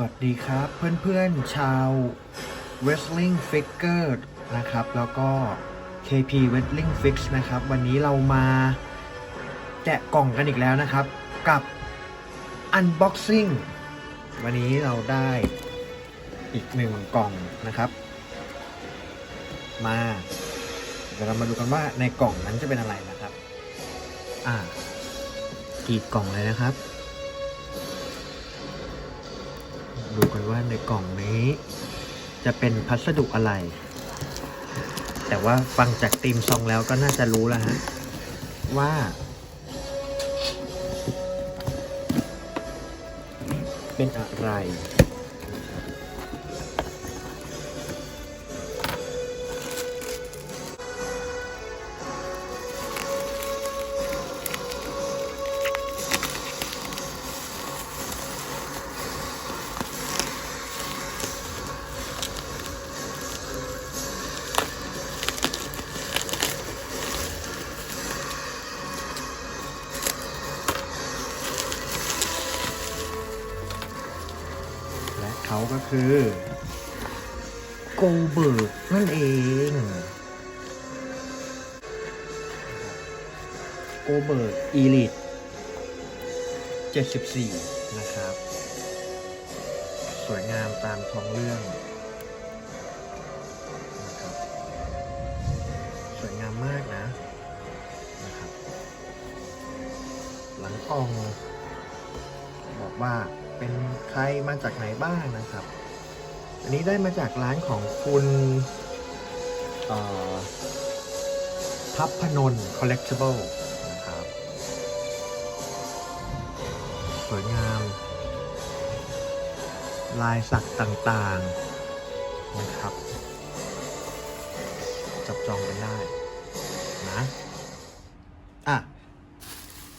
วัสดีครับเพื่อนๆชาว Wrestling Figure นะครับ แล้วก็ KP Wrestling Fix นะครับ วันนี้เรามาแกะกล่องกันอีกแล้วนะครับ กับ Unboxing วันนี้เราได้อีกหนึ่งกล่องนะครับ มาเดี๋ยวเรามาดูกันว่าในกล่องนั้นจะเป็นอะไรนะครับ อ่ากี่กล่องเลยนะครับ ดูกันว่าในกล่องนี้ จะเป็นพัสดุอะไร แต่ว่าฟังจากตีมซองแล้วก็น่าจะรู้แล้วฮะ ว่า เป็นอะไร เขาก็คือโกเบิร์กนั่นเองโกเบิร์กอีลิท74 นะครับ สวยงามตามท้องเรื่องนะครับสวยงามมากนะนะครับ หลังกล่องบอกว่า เป็นใครมาจากไหนบ้างนะครับ อันนี้ได้มาจากร้านของคุณทัพพนน collectible นะครับ สวยงาม ลายสักต่างๆนะครับ จับจองกันได้นะอะ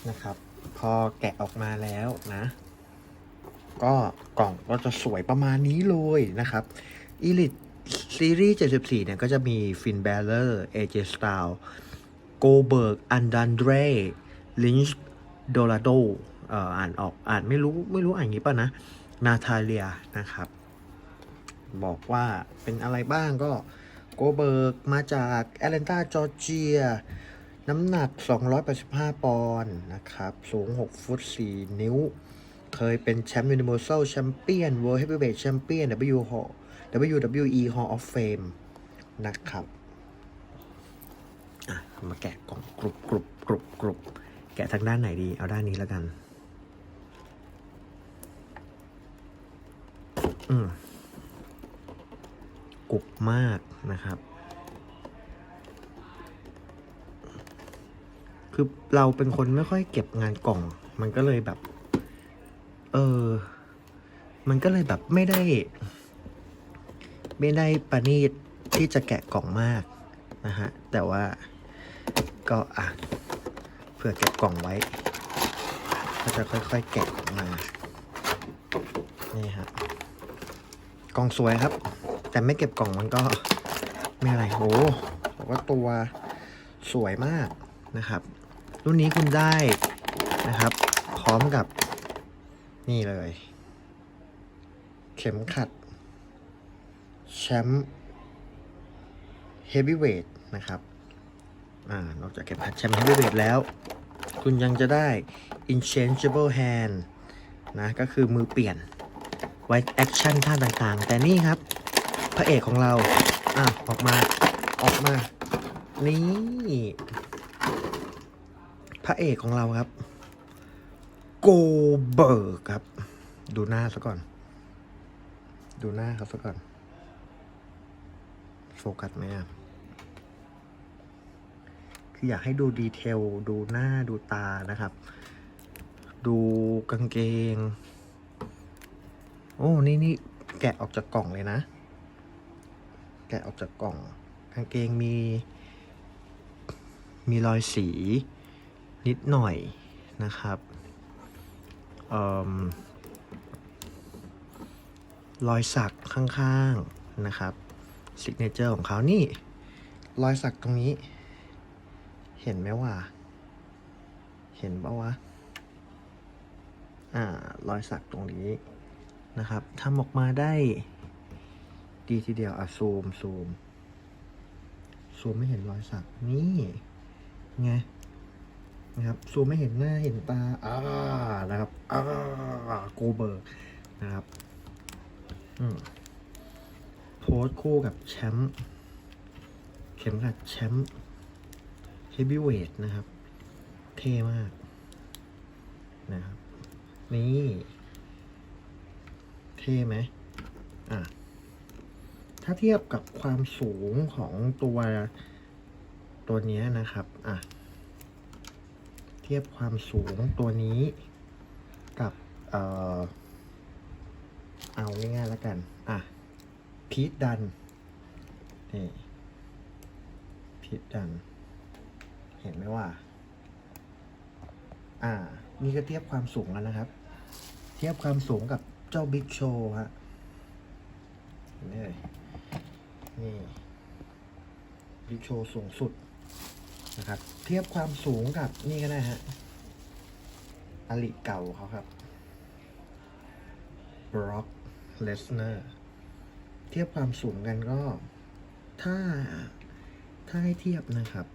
นะครับ พอแกะออกมาแล้วนะ ก็กล่องก็จะสวยประมาณนี้เลยนะครับ Elite Series 74 เนี่ยก็จะมีฟินแบลเลอร์ AJ Styles โกเบิร์ก อันดันเดรลินช์โดราโดเอ่ออ่านออกอ่านไม่รู้ไม่รู้อ่านอย่างนี้ป่ะนะ นาทาเลียนะครับ บอกว่าเป็นอะไรบ้างก็โกเบิร์กมาจากแอตแลนตาจอร์เจีย น้ำหนัก 285 ปอนด์นะครับ สูง 6 ฟุต 4 นิ้ว เคยเป็นแชมป์ Universal Champion World Heavyweight Champion W Hall WWE Hall of Fame นะครับมาแกะกล่องกรุบกรุบกรุบกรุบแกะทางด้านไหนดี เอาด้านนี้แล้วกัน อืมกรุบมากนะครับ คือเราเป็นคนไม่ค่อยเก็บงานกล่อง มันก็เลยแบบ เออ มันก็เลยแบบไม่ได้ ไม่ได้ประณีตที่จะแกะกล่องมากนะฮะ แต่ว่าก็อะเผื่อเก็บกล่องไว้ ก็จะค่อยๆแกะออกมา นี่ฮะ กล่องสวยครับ แต่ไม่เก็บกล่องมันก็ไม่อะไรโอ้บอกว่าตัวสวยมากนะครับ รุ่นนี้คุณได้นะครับ พร้อมกับ นี่เลย เข็มขัด แชมป์เฮฟวีเวทนะครับอ่านอกจากเข็มขัดแชมป์เฮฟวีเวทแล้ว คุณยังจะได้ inchangeable hand นะ ก็คือมือเปลี่ยน ไว้แอคชั่นท่าต่างๆ แต่นี่ครับ พระเอกของเรา อะ ออกมา ออกมา นี่ พระเอกของเราครับ โกเบิร์กครับ ดูหน้าซะก่อน ดูหน้าเขาซะก่อน โฟกัสไหมอะคืออยากให้ดูดีเทล ดูหน้าดูตานะครับ ดูกางเกง โอ้ นี่นี่แกะออกจากกล่องเลยนะ แกะออกจากกล่อง กางเกงมี มีรอยสี นิดหน่อยนะครับ รอยสักข้างๆนะครับสิกเนเจอร์ของเขานี่ รอยสักตรงนี้ เห็นไหมว่า เห็นปะวะอ่ารอยสักตรงนี้นะครับทำออกมาได้ดีทีเดียวอะซูมซูมซูมไม่เห็นรอยสักนี่ไง นะครับซูมไม่เห็นหน้าเห็นตาอ่านะครับอ่าโกเบิร์กนะครับอืมโพสคู่กับแชมป์เข็มขัดแชมป์เฮฟวีเวทนะครับ เท่มากนะครับ นี่ เท่ไหมอะ ถ้าเทียบกับความสูงของตัวตัวนี้นะครับ อะ ทียบความสูงตัวนี้กับเออเอาง่ายๆแล้วกัน อะ พีทดัน นี่ พีทดัน เห็นไหมว่า อ่า นี่ก็เทียบความสูงแล้วนะครับ เทียบความสูงกับเจ้าบิ๊กโชว์ฮะเห็นไหมนี่บิ๊กโชว์สูงสุด นะครับ เทียบความสูงกับนี่ก็ได้ฮะอลิเก่าเขาครับบร็อกเลสเนอร์เทียบความสูงกันก็ ถ้า ถ้าให้เทียบนะครับ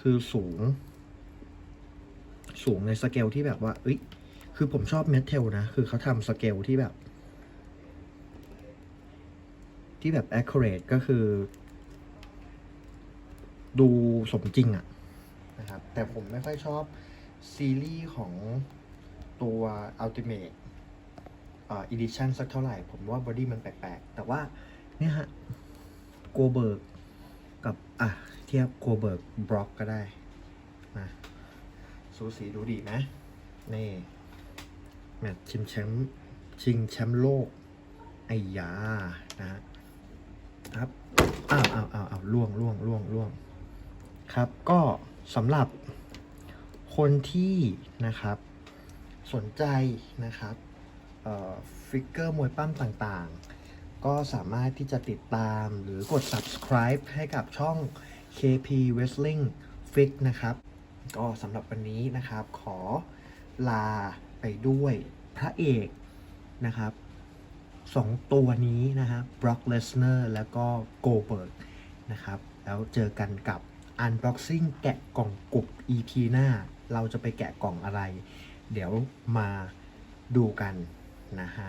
คือสูง สูงในสเกลที่แบบว่าเอ้ยคือผมชอบเมทเทลนะ คือเขาทำสเกลที่แบบ ที่แบบ accurate ก็คือ ดูสมจริงอะนะครับ แต่ผมไม่ค่อยชอบซีรีส์ของตัว Ultimate อ่า Edition สักเท่าไหร่ ผมว่าบอดี้มันแปลกๆ แต่ว่าเนี่ยฮะโกเบิร์กกับ อะ เทียบโกเบิร์กบล็อกก็ได้นะสูสีดูดีไหมนี่ แมตช์ชิงแชมป์ชิงแชมป์โลก ไอ้ยา นะฮะครับอ้าวอ้าวอ้าวอ้าวล่วงล่วงล่วงล่วง ครับก็สำหรับคนที่นะครับสนใจนะครับฟิกเกอร์มวยปั้มต่างๆ ก็สามารถที่จะติดตามหรือกด subscribe ให้กับช่อง KP Wrestling Fix นะครับ ก็สำหรับวันนี้นะครับขอลาไปด้วยพระเอกนะครับสองตัวนี้นะครับ Brock Lesnar แล้วก็ Goldberg นะครับ แล้วเจอกันกับ อันบ็อกซิ่งแกะกล่องกุบ EP หน้า เราจะไปแกะกล่องอะไร เดี๋ยวมาดูกันนะฮะ